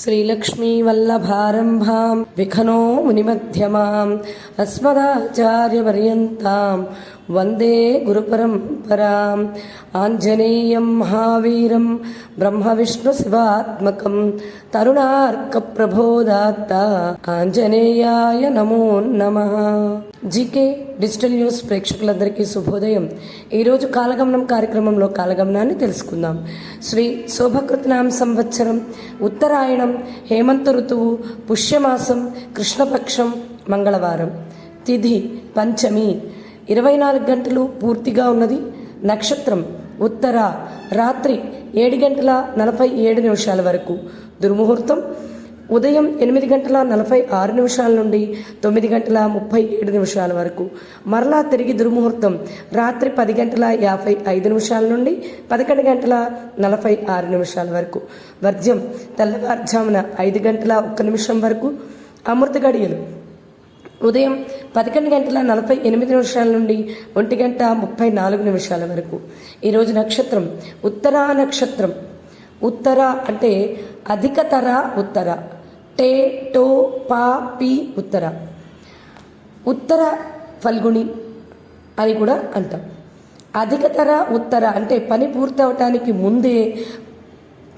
श्रीलक्ष्मीवल्लभारम्भां विखनो मुनिमध्यमाम् अस्मदाचार्यपर्यन्तां वन्दे गुरुपरम्पराम् आञ्जनेयं महावीरं ब्रह्मविष्णुशिवात्मकं तरुणार्कप्रबोधात्ता ఆంజనేయాయ నమో నమ జీకే డిజిటల్ న్యూస్ ప్రేక్షకులందరికీ శుభోదయం ఈరోజు కాలగమనం కార్యక్రమంలో కాలగమనాన్ని తెలుసుకుందాం శ్రీ శోభకృతనామ సంవత్సరం ఉత్తరాయణం హేమంత ఋతువు పుష్యమాసం కృష్ణపక్షం మంగళవారం. తిథి పంచమి. ఇరవై నాలుగు గంటలు పూర్తిగా ఉన్నది నక్షత్రం. ఉత్తర రాత్రి ఏడు గంటల నలభై ఏడు నిమిషాల వరకు. దుర్ముహూర్తం ఉదయం ఎనిమిది గంటల నలభై ఆరు నిమిషాల నుండి తొమ్మిది గంటల ముప్పై ఏడు నిమిషాల వరకు. మరలా తిరిగి దుర్ముహూర్తం రాత్రి పది గంటల యాభై ఐదు నిమిషాల నుండి పదకొండు గంటల నలభై ఆరు నిమిషాల వరకు. వర్జ్యం తెల్లవారుజామున ఐదు గంటల ఒక్క నిమిషం వరకు. అమృత గడియలు. ఉదయం పదకొండు గంటల నలభై ఎనిమిది నిమిషాల నుండి ఒంటి గంట ముప్పై నాలుగు నిమిషాల వరకు. ఈరోజు నక్షత్రం ఉత్తరా నక్షత్రం. ఉత్తర అంటే అధికతర ఉత్తర. టే టో పా పి ఉత్తర. ఉత్తర ఫల్గుణి అని కూడా అంటాం. అధికతర ఉత్తర అంటే పని పూర్తవటానికి ముందే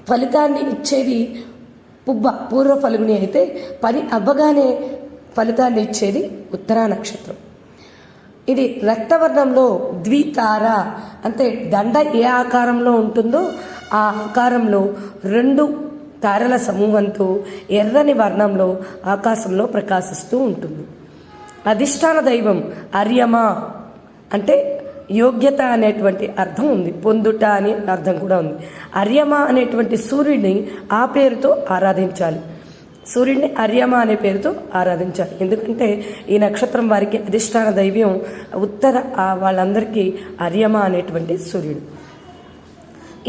ఫలితాన్ని ఇచ్చేది పుబ్బ పూర్వ ఫల్గుని అయితే పని అవ్వగానే ఫలితాన్ని ఇచ్చేది ఉత్తరా నక్షత్రం. ఇది రక్తవర్ణంలో ద్వితార అంటే దండ ఏ ఆకారంలో ఉంటుందో ఆ ఆకారంలో రెండు తారల సమూహంతో ఎర్రని వర్ణంలో ఆకాశంలో ప్రకాశిస్తూ ఉంటుంది. అధిష్టాన దైవం అర్యమా అంటే యోగ్యత అనేటువంటి అర్థం ఉంది. పొందుట అనే అర్థం కూడా ఉంది. అర్యమ అనేటువంటి సూర్యుడిని ఆ పేరుతో ఆరాధించాలి. సూర్యుడిని అర్యమ అనే పేరుతో ఆరాధించాలి. ఎందుకంటే ఈ నక్షత్రం వారికి అధిష్టాన దైవ్యం ఉత్తర వాళ్ళందరికీ అర్యమ అనేటువంటి సూర్యుడు.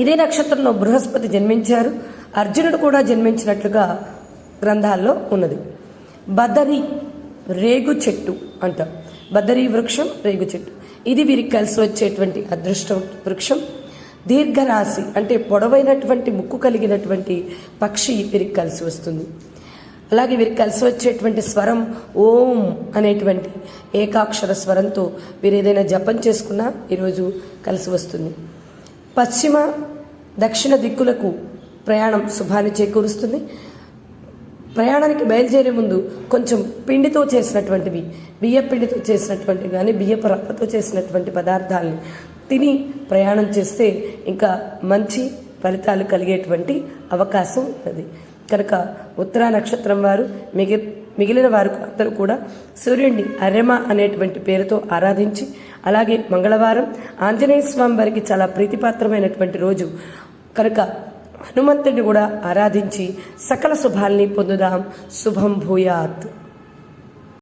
ఇదే నక్షత్రంలో బృహస్పతి జన్మించారు. అర్జునుడు కూడా జన్మించినట్లుగా గ్రంథాల్లో ఉన్నది. బదరి రేగు చెట్టు అంటాం. బదరి వృక్షం రేగు చెట్టు. ఇది వీరికి కలిసి వచ్చేటువంటి అదృష్ట వృక్షం. దీర్ఘరాశి అంటే పొడవైనటువంటి ముక్కు కలిగినటువంటి పక్షి వీరికి కలిసి వస్తుంది. అలాగే వీరికి కలిసి వచ్చేటువంటి స్వరం ఓం అనేటువంటి ఏకాక్షర స్వరంతో వీరు ఏదైనా జపం చేసుకున్నా ఈరోజు కలిసి వస్తుంది. పశ్చిమ దక్షిణ దిక్కులకు ప్రయాణం శుభాన్ని చేకూరుస్తుంది. ప్రయాణానికి బయలుదేరే ముందు కొంచెం పిండితో చేసినటువంటివి బియ్య పిండితో చేసినటువంటివి కానీ బియ్యపు రప్పతో చేసినటువంటి పదార్థాలని తిని ప్రయాణం చేస్తే ఇంకా మంచి ఫలితాలు కలిగేటువంటి అవకాశం ఉన్నది. కనుక ఉత్తరా నక్షత్రం వారు మిగి మిగిలిన వారు అందరూ కూడా సూర్యుడిని అరెమ అనేటువంటి పేరుతో ఆరాధించి అలాగే మంగళవారం ఆంజనేయ స్వామి వారికి చాలా ప్రీతిపాత్రమైనటువంటి రోజు. కనుక హనుమంతుడిని కూడా ఆరాధించి సకల శుభాల్ని పొందుదాం. శుభం భూయాత్.